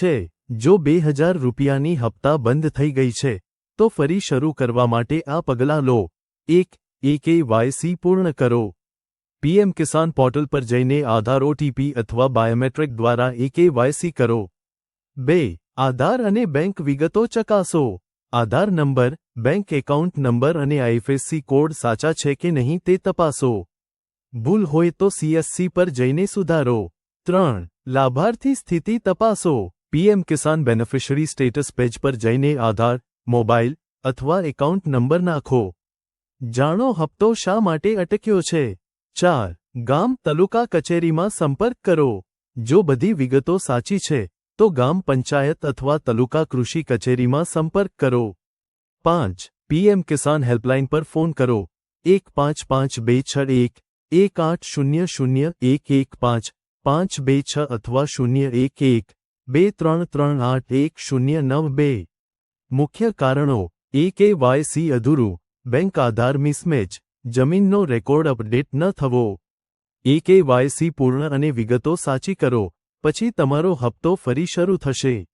છે, જો બે હજાર રૂપિયાની હપ્તા બંધ થઈ ગઈ છે, તો ફરી શરૂ કરવા માટે આ પગલાં લો. એક, એકેવાયસી પૂર્ણ કરો. પીએમ કિસાન પોર્ટલ પર જઈને આધાર ઓટીપી અથવા બાયોમેટ્રિક દ્વારા એકેવાયસી કરો. બે, આધાર અને બેંક વિગતો ચકાસો. Aadhaar number, bank account number અને આઈએફએસસી કોડ સાચા છે કે નહીં તે તપાસો. ભૂલ હોય તો સીએસસી પર જઈને સુધારો. ત્રણ, લાભાર્થી સ્થિતિ તપાસો. PM Kisan beneficiary status page પર જઈને આધાર મોબાઈલ અથવા એકાઉન્ટ નંબર નાખો જાણો હપ્તો શા માટે અટક્યો છે ચાર ગામ તાલુકા કચેરીમાં સંપર્ક કરો જો બધી વિગતો સાચી છે તો ગામ પંચાયત અથવા તાલુકા કૃષિ કચેરીમાં સંપર્ક કરો પાંચ પીએમ કિસાન હેલ્પલાઇન પર ફોન કરો એક પાંચ પાંચ બે છ એક એક આઠ શૂન્ય શૂન્ય એક એક પાંચ પાંચ બે છ અથવા શૂન્ય એક એક બે ત્રણ ત્રણ આઠ એક શૂન્ય નવ બે. મુખ્ય કારણો એ કે વાય સી અધૂરું, બેંક આધાર મિસમેચ, જમીનનો રેકોર્ડ અપડેટ ન થવો. એ કે વાય સી પૂર્ણ અને વિગતો સાચી કરો, પછી તમારો હપ્તો ફરી શરૂ થશે.